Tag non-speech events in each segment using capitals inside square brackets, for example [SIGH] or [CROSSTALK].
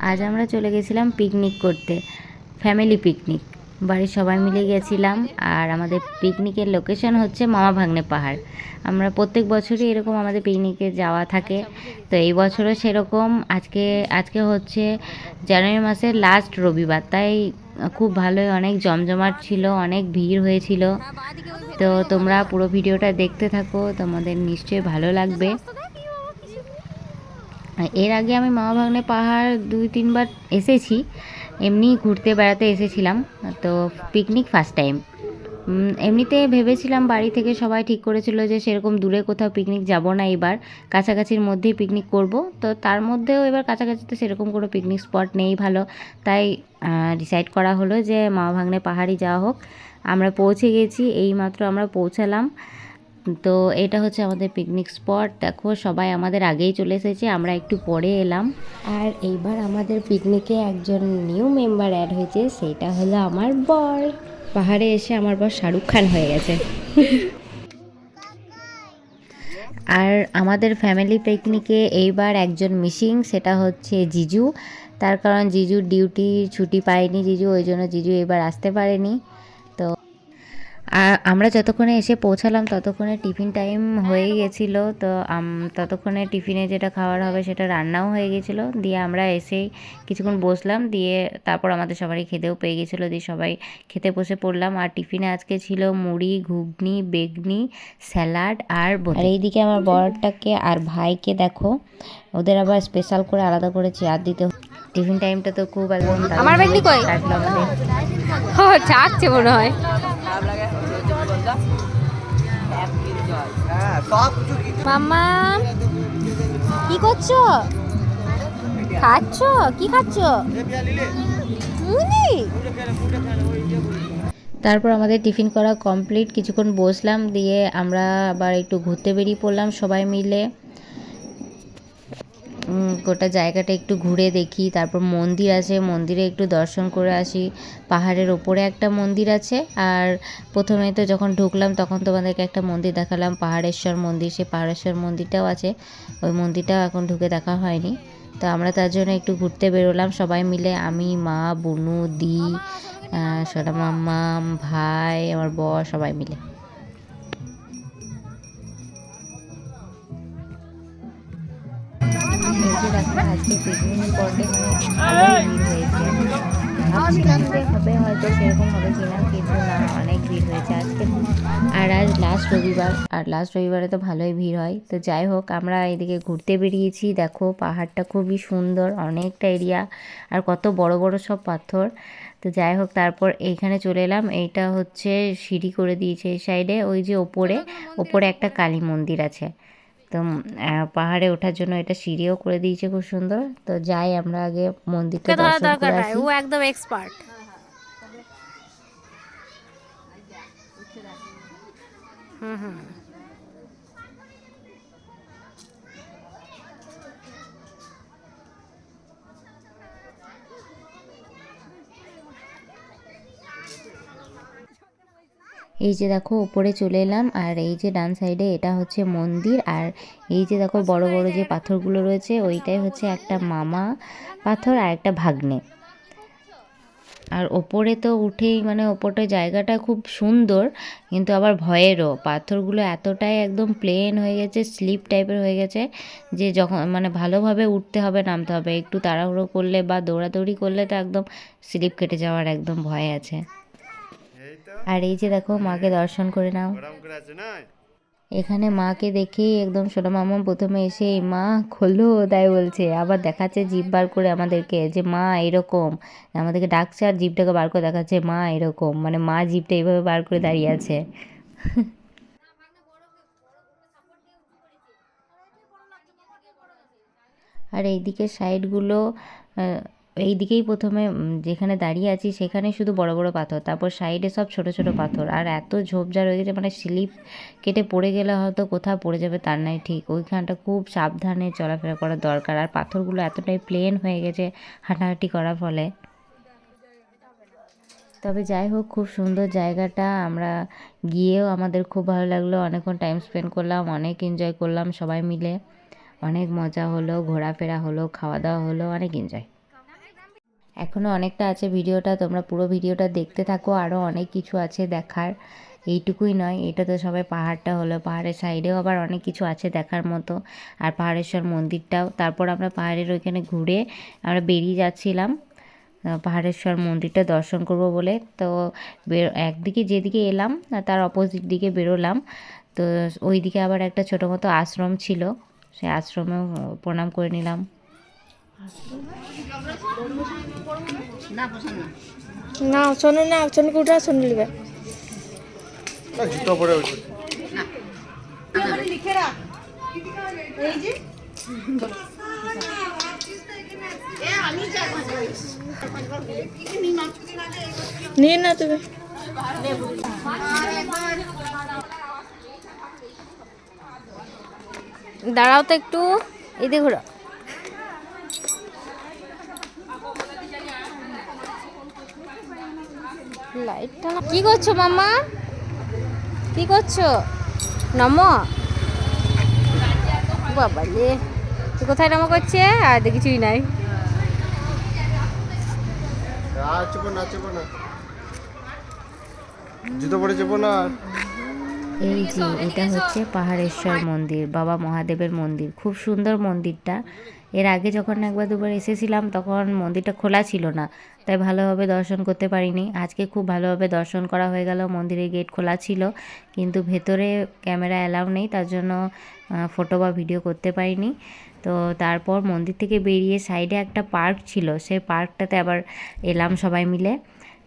আজ আমরা চলে গেছিলাম পিকনিক করতে ফ্যামিলি পিকনিক বাড়ির সবাই মিলে গেছিলাম আর আমাদের পিকনিকের লোকেশন হচ্ছে মামা ভাগ্নে পাহাড়। আমরা প্রত্যেক বছরই এরকম আমাদের পিকনিকে যাওয়া থাকে। তো এই বছরও সেরকম, আজকে আজকে হচ্ছে জানুয়ারি মাসের লাস্ট রবিবার, তাই খুব ভালোই অনেক জমজমাট ছিল, অনেক ভিড় হয়েছিল। তো তোমরা পুরো ভিডিওটা দেখতে থাকো, তোমাদের নিশ্চয়ই ভালো লাগবে। এর আগে আমি মামা ভাগ্নে পাহাড় দুই, তিনবার এসেছি, এমনি ঘুরতে বেড়াতে এসেছিলাম, তো পিকনিক ফার্স্ট টাইম এমনিতে ভেবেছিলাম বাড়ি থেকে সবাই ঠিক করেছিল যে সেরকম দূরে কোথাও পিকনিক যাব না এবার, কাছাকাছির মধ্যেই পিকনিক করব, তো তার মধ্যেও এবার কাছাকাছিতে সেরকম কোনো পিকনিক স্পট নেই ভালো, তাই ডিসাইড করা হলো যে মামা ভাগ্নে পাহাড়ি যাওয়া হোক, আমরা পৌঁছে গেছি, এইমাত্র আমরা পৌঁছালাম তো এটা হচ্ছে আমাদের পিকনিক স্পট দেখো, সবাই আমাদের আগেই চলে এসেছে, আমরা একটু পরে এলাম। আর এইবার আমাদের পিকনিকে একজন নিউ মেম্বার অ্যাড হয়েছে, সেটা হলো আমার বর। পাহাড়ে এসে আমার বর শাহরুখ খান হয়ে গেছে। আর আমাদের ফ্যামিলি পিকনিকে এইবার একজন মিসিং সেটা হচ্ছে জিজু। তার কারণ জিজুর ডিউটি ছুটি পায়নি জিজু, ওই জন্য জিজু এবার আসতে পারেনি। আমরা যতক্ষণে এসে পৌঁছালাম ততক্ষণে টিফিন টাইম হয়ে গেছিল। তো ততক্ষণে টিফিনে যেটা খাওয়ার হবে সেটা রান্নাও হয়ে গেছিল। দিয়ে আমরা এসেই কিছুক্ষণ বসলাম। দিয়ে তারপর আমাদের সবারই খেতেও পেয়ে গেছিল। দিয়ে সবাই খেতে বসে পড়লাম। আর টিফিনে আজকে ছিল মুড়ি ঘুগনি বেগনি স্যালাড আর আর এইদিকে আমার বরটাকে আর ভাইকে দেখো ওদের আবার স্পেশাল করে আলাদা করে চেয়ার দিতে টিফিন টাইমটা তো খুব একদম আমার কই? ও চাচ্ছে মনে হয়। মাম্মা কি করছ? খাচ্ছ? কি খাচ্ছ? তারপর আমাদের টিফিন করা কমপ্লিট। কিছুক্ষণ বসলাম দিয়ে আমরা আবার একটু ঘুরতে বেরিয়ে পড়লাম সবাই মিলে। গোটা জায়গাটা একটু ঘুরে দেখি, তারপর মন্দির আছে, মন্দিরে একটু দর্শন করে আসি। পাহাড়ের ওপরে একটা মন্দির আছে, আর প্রথমে তো যখন ঢুকলাম তখন তোমাদেরকে একটা মন্দির দেখালাম, পাহাড়েশ্বর মন্দির, সেই পাহাড়েশ্বর মন্দিরটাও আছে। ওই মন্দিরটাও এখন ঢুকে দেখা হয়নি। তো আমরা তার জন্য একটু ঘুরতে বেরোলাম সবাই মিলে, আমি, মা, বুনু, দি সোনা মাম্মা ভাই, আমার বর সবাই মিলে। মানে হয়েছে। যে হবে, হয়তো সেরকম হবে কিনা, কিন্তু না, অনেক ভিড় হয়েছে আজকে। আর আজ লাস্ট রবিবার, আর লাস্ট রবিবারে তো ভালোই ভিড় হয়। তো যাই হোক, আমরা এদিকে ঘুরতে বেরিয়েছি। দেখো, পাহাড়টা খুবই সুন্দর, অনেকটা এরিয়া, আর কত বড় বড় সব পাথর। তো যাই হোক, তারপর এইখানে চলে এলাম। এইটা হচ্ছে সিঁড়ি করে দিয়েছে এই সাইডে ওই যে ওপরে ওপরে একটা কালী মন্দির আছে। তো আহ, পাহাড়ে ওঠার জন্য এটা সিঁড়িও করে দিয়েছে খুব সুন্দর। তো যাই আমরা আগে মন্দিরটা দর্শন করে আসি। ও একদম এক্সপার্ট হুম হুম। এই যে দেখো, উপরে চলে এলাম, আর এই যে ডান সাইডে এটা হচ্ছে মন্দির, আর এই যে দেখো, বড় বড় যে পাথরগুলো রয়েছে, ওইটাই হচ্ছে একটা মামা পাথর আর একটা ভাগ্নে। আর ওপরে তো উঠেই মানে ওপরটা জায়গাটা খুব সুন্দর, কিন্তু আবার ভয়েরও। পাথরগুলো এতটাই একদম প্লেন হয়ে গেছে স্লিপ টাইপের হয়ে গেছে, যে যখন মানে ভালোভাবে উঠতে হবে, নামতে হবে। একটু তাড়াহুড়ো করলে বা দৌড়াদৌড়ি করলে তো একদম স্লিপ কেটে যাওয়ার একদম ভয় আছে। আর এই যে দেখো মাকে দর্শন করে নাও। এখানে মাকে দেখেই একদম সোনা মামা প্রথমে এসে, "এই মা, খোলো, তাই বলছে। আবার দেখাচ্ছে জিভ বার করে আমাদেরকে যে, মা, এরকম। আমাদেরকে ডাকছে আর জিভটাকে বার করে দেখাচ্ছে, মা, এরকম। মানে মা জিভটা এইভাবে বার করে দাঁড়িয়ে আছে। আর এইদিকে সাইডগুলো এই দিকেই প্রথমে যেখানে দাঁড়িয়ে আছি সেখানে শুধু বড় বড় পাথর, তারপর সাইডে সব ছোট ছোট পাথর। আর এত ঝোপঝাড় হয়ে গেছে মানে স্লিপ কেটে পড়ে গেলে হয়তো কোথাও পড়ে যাবে তার নাই ঠিক। ওইখানটা খুব সাবধানে চলাফেরা করা দরকার। আর পাথরগুলো এতটাই প্লেন হয়ে গেছে হাঁটাহাঁটি করার ফলে। তবে যাই হোক, খুব সুন্দর জায়গাটা। আমরা গিয়েও আমাদের খুব ভালো লাগল। অনেকক্ষণ টাইম স্পেন্ড করলাম, অনেক এনজয় করলাম সবাই মিলে। অনেক মজা হলো, ঘোরাফেরা হলো, খাওয়া দাওয়া হলো, অনেক এনজয় এখনও অনেকটা আছে ভিডিওটা, তোমরা পুরো ভিডিওটা দেখতে থাকো আরও অনেক কিছু আছে দেখার। এইটুকুই নয়, এটা তো সবাই পাহাড়টা হলো, পাহাড়ের সাইডেও আবার অনেক কিছু আছে দেখার মতো। আর পাহাড়েশ্বর মন্দিরটাও, তারপর আমরা পাহাড়ের ওইখানে ঘুরে আমরা বেরিয়ে যাচ্ছিলাম। পাহাড়েশ্বর মন্দিরটা দর্শন করব বলে। তো একদিকে যেদিকে এলাম, তার অপোজিট দিকে বেরোলাম। তো ওইদিকে আবার একটা ছোটো মতো আশ্রম ছিল, সেই আশ্রমেও প্রণাম করে নিলাম। না শোনো না শোনকে উঠা শুনে নেবে না জুতো পরে উঠবে নিয়ে না তুমি। দাঁড়াও তো একটু এদিকে ঘোরো লাইটটা কি করছ মামা কি করছ? নম। বাবা তুই কোথায় নম করছে? আর কিছুই নাই। জুতো পরে যাব না। এই যে এটা হচ্ছে পাহাড়েশ্বর মন্দির বাবা মহাদেবের মন্দির। খুব সুন্দর মন্দিরটা। এর আগে যখন একবার দুবার এসেছিলাম তখন মন্দিরটা খোলা ছিল না। তাই ভালোভাবে দর্শন করতে পারিনি। আজকে খুব ভালোভাবে দর্শন করা হয়ে গেল। মন্দিরের গেট খোলা ছিল। কিন্তু ভেতরে ক্যামেরা অ্যালাউ নেই। তার জন্য ফটো বা ভিডিও করতে পারিনি। তো তারপর মন্দির থেকে বেরিয়ে সাইডে একটা পার্ক ছিল। সেই পার্কটাতে আবার এলাম সবাই মিলে।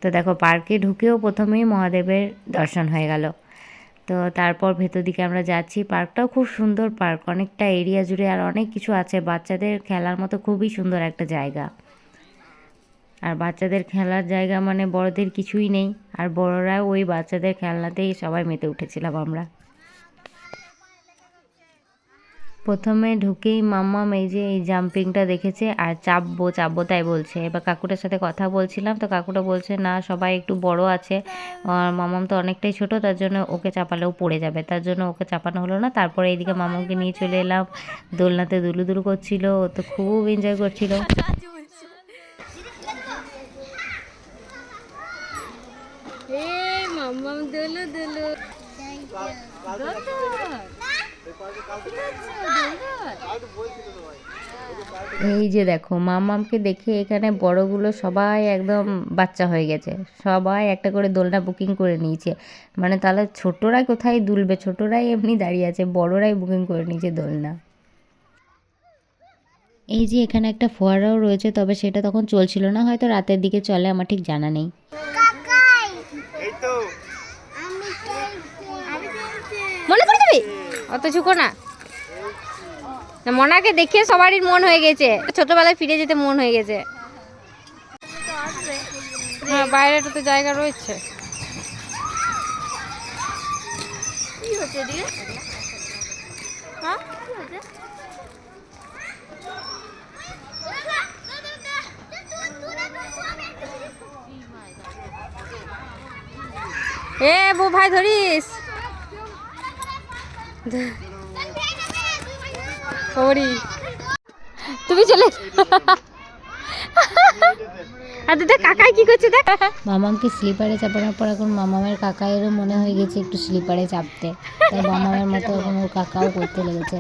তো দেখো পার্কে ঢুকেও প্রথমেই মহাদেবের দর্শন হয়ে গেল। তো তারপর ভেতর দিকে আমরা যাচ্ছি। পার্কটাও খুব সুন্দর পার্ক, অনেকটা এরিয়া জুড়ে আর অনেক কিছু আছে। বাচ্চাদের খেলার মতো খুবই সুন্দর একটা জায়গা। আর বাচ্চাদের খেলার জায়গা মানে বড়দের কিছুই নেই। আর বড়রা ওই বাচ্চাদের খেলনাতেই সবাই মেতে উঠেছিলাম আমরা। প্রথমে ঢুকেই মাম্মাম এই যে এই জাম্পিংটা দেখেছে আর চাপবো চাপবো তাই বলছে এবার কাকুটার সাথে কথা বলছিলাম তো কাকুটা বলছে না সবাই একটু বড় আছে আর মামাম তো অনেকটাই ছোট তার জন্য ওকে চাপালেও পড়ে যাবে তার জন্য ওকে চাপানো হলো না তারপরে এইদিকে মামাকে নিয়ে চলে এলাম দোলনাতে দুলু দুলু করছিল ও তো খুব এনজয় করছিল এই মাম্মাম দোলো দোলো এই যে দেখো মামামকে দেখে এখানে বড়গুলো সবাই একদম বাচ্চা হয়ে গেছে। সবাই একটা করে দোলনা বুকিং করে নিয়েছে। মানে তাহলে ছোটরা কোথায় দুলবে? ছোটরাই এমনি দাঁড়িয়ে আছে বড়রাই বুকিং করে নিয়েছে দোলনা। এই যে এখানে একটা ফোয়ারাও রয়েছে তবে সেটা তখন চলছিল না হয়তো রাতের দিকে চলে আমার ঠিক জানা নেই। মনে অত ঝুঁকো না। না মনাকে দেখে সবারই মন হয়ে গেছে। ছোটবেলায় ফিরে যেতে মন হয়ে গেছে। হ্যাঁ বাইরেটা তো জায়গা রয়েছে। হ্যাঁ? এ বউ ভাই ধরিস। ওরি তুমি চলে আর দেখ কাকাই কি করছে দেখ। মামামকে স্লিপারে চাপানোর পর এখন মামামের কাকায়েরও মনে হয়ে গেছে একটু স্লিপারে চাপতে। তাই মামামের মতো এখন ওর কাকাও করতে লেগেছে।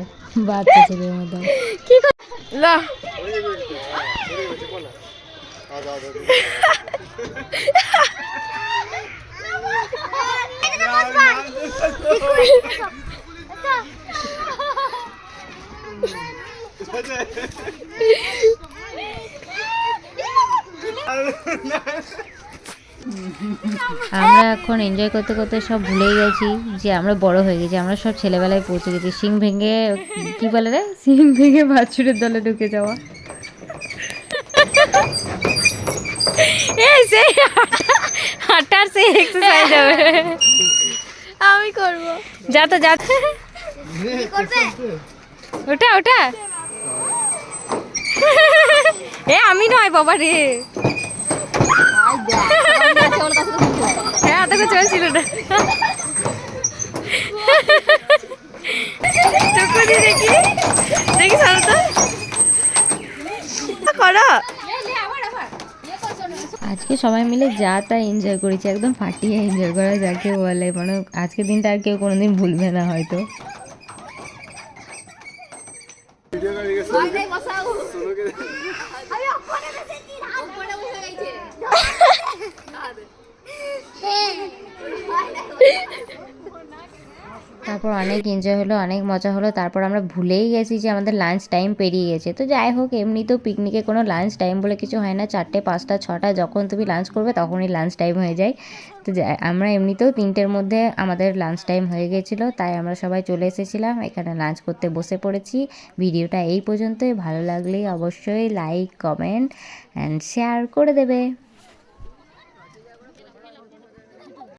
বাচ্চা ছেলের মতো। কি কর লা চেপো না। [LAUGHS] আমরা এখন এনজয় করতে করতে সব ভুলেই গেছি যে আমরা বড় হয়ে গেছি আমরা সব ছেলেবেলায় পৌঁছে গেছি। সিং ভেঙে কি বলে রে? সিং ভেঙে বাছুরের দলে ঢুকে যাওয়া। এই সেই হাঁটার সেই এক্সারসাইজ হবে। আমি করব। যা তো যা ওটা ওটা। এ আমি নয় বাবা রে। হ্যাঁ চলছিল না। দেখি। দেখি সারো তো করো। আজকে সবাই মিলে যা তা এনজয় করেছি একদম ফাটিয়ে এনজয় করা যাকে বলে মানে আজকের দিনটা আর কেউ কোনোদিন ভুলবে না হয়তো। গেছে সোনুকে তারপর অনেক এনজয় হলো, অনেক মজা হলো। তারপর আমরা ভুলেই গেছি যে আমাদের লাঞ্চ টাইম পেরিয়ে গেছে। তো যাই হোক, এমনিতেও পিকনিকে কোনো লাঞ্চ টাইম বলে কিছু হয় না। চারটে, পাঁচটা, ছটা, যখন তুমি লাঞ্চ করবে তখনই লাঞ্চ টাইম হয়ে যায়। তো আমরা এমনিতেও তিনটের মধ্যে আমাদের লাঞ্চ টাইম হয়ে গেছিল। তাই আমরা সবাই চলে এসেছিলাম। এখানে লাঞ্চ করতে বসে পড়েছি। ভিডিওটা এই পর্যন্তই। ভালো লাগলে অবশ্যই লাইক কমেন্ট অ্যান্ড শেয়ার করে দেবে।